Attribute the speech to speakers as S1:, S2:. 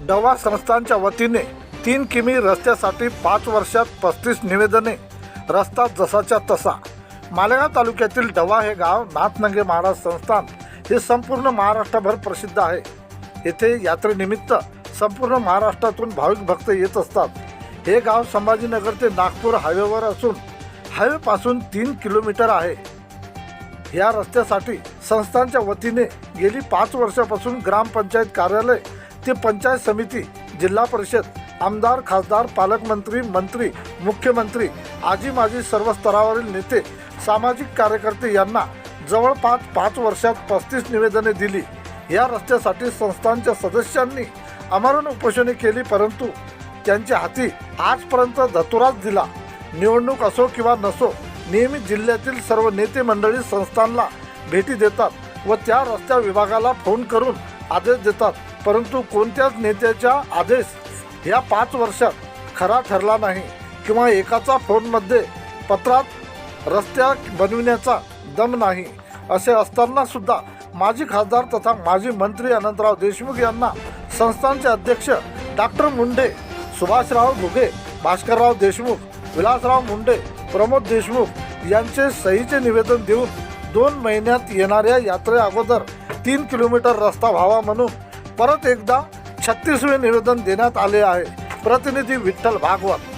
S1: डवा संस्थांच्या वतीने तीन किमी रस्त्यासाठी पाच वर्षात पस्तीस निवेदने रस्ता जसाच्या तसा. मालेगाव तालुक्यातील डवा हे गाव नाथनंगे महाराज संस्थान हे संपूर्ण महाराष्ट्रभर प्रसिद्ध आहे. येथे यात्रेनिमित्त संपूर्ण महाराष्ट्रातून भाविक भक्त येत असतात. हे गाव संभाजीनगर ते नागपूर हायवेवर असून हायवेपासून तीन किलोमीटर आहे. या रस्त्यासाठी संस्थांच्या वतीने गेली पाच वर्षापासून ग्रामपंचायत कार्यालय ते पंचायत समिती जिल्हा परिषद आमदार खासदार पालकमंत्री मंत्री मुख्यमंत्री आजी माजी सर्व स्तरावरील नेते सामाजिक कार्यकर्ते यांना जवळपास पाच वर्षात पस्तीस निवेदने दिली. या रस्त्यासाठी संस्थांच्या सदस्यांनी अमरण उपोषणे केली परंतु त्यांच्या हाती आजपर्यंत धतुराच दिला. निवडणूक असो किंवा नसो नेहमी जिल्ह्यातील सर्व नेते मंडळी संस्थांना भेटी देतात व त्या रस्त्या विभागाला फोन करून आदेश देतात. परंतु कोणत्याच नेत्याच्या आदेश या पाच वर्षात खरा ठरला नाही किंवा एकाचा फोनमध्ये पत्रात रस्त्या बनविण्याचा दम नाही असे असताना सुद्धा माजी खासदार तथा माजी मंत्री अनंतराव देशमुख यांना संस्थांचे अध्यक्ष डॉक्टर मुंडे सुभाषराव घुगे भास्करराव देशमुख विलासराव मुंडे प्रमोद देशमुख यांचे सहीचे निवेदन देऊन दोन महिन्यात येणाऱ्या यात्रे अगोदर तीन किलोमीटर रस्ता व्हावा म्हणून परत एकदा छत्तीसवे निवेदन देण्यात आले आहे. प्रतिनिधी विठ्ठल भागवत.